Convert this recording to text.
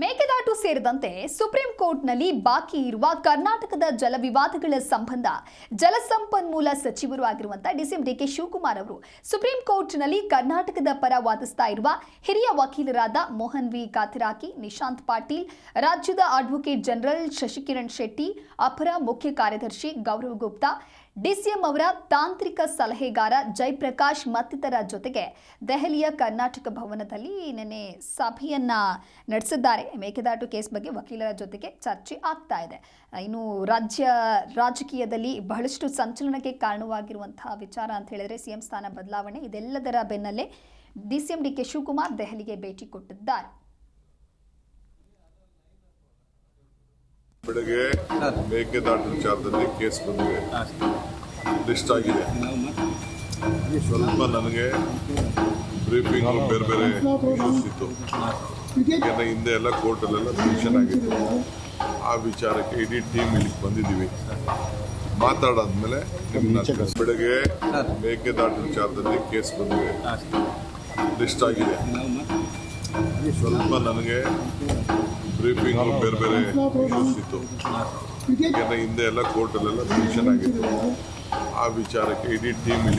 ಮೇಕೆದಾಟು ಸೇರಿದಂತೆ ಸುಪ್ರೀಂ ಕೋರ್ಟ್ನಲ್ಲಿ ಬಾಕಿ ಇರುವ ಕರ್ನಾಟಕದ ಜಲ ವಿವಾದಗಳ ಸಂಬಂಧ ಜಲಸಂಪನ್ಮೂಲ ಸಚಿವರು ಆಗಿರುವಂತಹ ಡಿಸಿಎಂ ಡಿಕೆ ಶಿವಕುಮಾರ್ ಅವರು ಸುಪ್ರೀಂ ಕೋರ್ಟ್ನಲ್ಲಿ ಕರ್ನಾಟಕದ ಪರ ವಾದಿಸ್ತಾ ಇರುವ ಹಿರಿಯ ವಕೀಲರಾದ ಮೋಹನ್ ವಿ ಕಾತಿರಾಕಿ, ನಿಶಾಂತ್ ಪಾಟೀಲ್, ರಾಜ್ಯದ ಅಡ್ವೊಕೇಟ್ ಜನರಲ್ ಶಶಿಕಿರಣ್ ಶೆಟ್ಟಿ, ಅಪರ ಮುಖ್ಯ ಕಾರ್ಯದರ್ಶಿ ಗೌರವ್ ಗುಪ್ತಾ, ಡಿಸಿಎಂ ಅವರ ತಾಂತ್ರಿಕ ಸಲಹೆಗಾರ ಜಯಪ್ರಕಾಶ್ ಮತ್ತಿತರ ಜೊತೆಗೆ ದೆಹಲಿಯ ಕರ್ನಾಟಕ ಭವನದಲ್ಲಿ ನಿನ್ನೆ ಸಭೆಯನ್ನ ನಡೆಸಿದ್ದಾರೆ. ಮೇಕೆದಾಟು ಕೇಸ್ ಬಗ್ಗೆ ವಕೀಲರ ಜೊತೆಗೆ ಚರ್ಚೆ ಆಗ್ತಾ ಇದೆ. ಇನ್ನು ರಾಜ್ಯ ರಾಜಕೀಯದಲ್ಲಿ ಬಹಳಷ್ಟು ಸಂಚಲನಕ್ಕೆ ಕಾರಣವಾಗಿರುವಂತಹ ವಿಚಾರ ಅಂತ ಹೇಳಿದ್ರೆ ಸಿಎಂ ಸ್ಥಾನ ಬದಲಾವಣೆ, ಇದೆಲ್ಲದರ ಬೆನ್ನಲ್ಲೇ ಡಿಸಿಎಂ ಡಿಕೆ ಶಿವಕುಮಾರ್ ದೆಹಲಿಗೆ ಭೇಟಿ ಕೊಟ್ಟಿದ್ದಾರೆ. ಬೆಳಗ್ಗೆ ಮೇಕೆದಾಟು ವಿಚಾರದಲ್ಲಿ ಕೇಸ್ ಬಂದಿದೆ. ಲಿಸ್ಟ್ ಆಗಿದೆ. ಸ್ವಲ್ಪ ನನಗೆ ಬ್ರೀಫಿಂಗ್ ಬೇರೆ ಬೇರೆ ಇತ್ತು. ಯಾಕಂದ್ರೆ ಹಿಂದೆ ಎಲ್ಲ ಕೋರ್ಟಲ್ಲೆಲ್ಲ ಮೆನ್ಷನ್ ಆಗಿತ್ತು ಆ ವಿಚಾರಕ್ಕೆ ಇಡೀ ಟೀಮ್ ಇಲ್ಲಿಗೆ ಬಂದಿದ್ದೀವಿ. ಮಾತಾಡಾದ್ಮೇಲೆ ನಿಮ್ಮನ್ನ ಬೆಳಗ್ಗೆ ಮೇಕೆದಾಟು ವಿಚಾರದಲ್ಲಿ ಕೇಸ್ ಬಂದಿದೆ. ಲಿಸ್ಟ್ ಆಗಿದೆ. ಸ್ವಲ್ಪ ನನಗೆ ಬ್ರೀಫಿಂಗ್ ಬೇರೆ ಬೇರೆ ಇತ್ತು. ಯಾಕೆಂದರೆ ಹಿಂದೆ ಎಲ್ಲ ಕೋರ್ಟಲ್ಲೆಲ್ಲ ಮೆನ್ಷನ್ ಆಗಿತ್ತು ಆ ವಿಚಾರಕ್ಕೆ ಇಡೀ ಟೀಮ್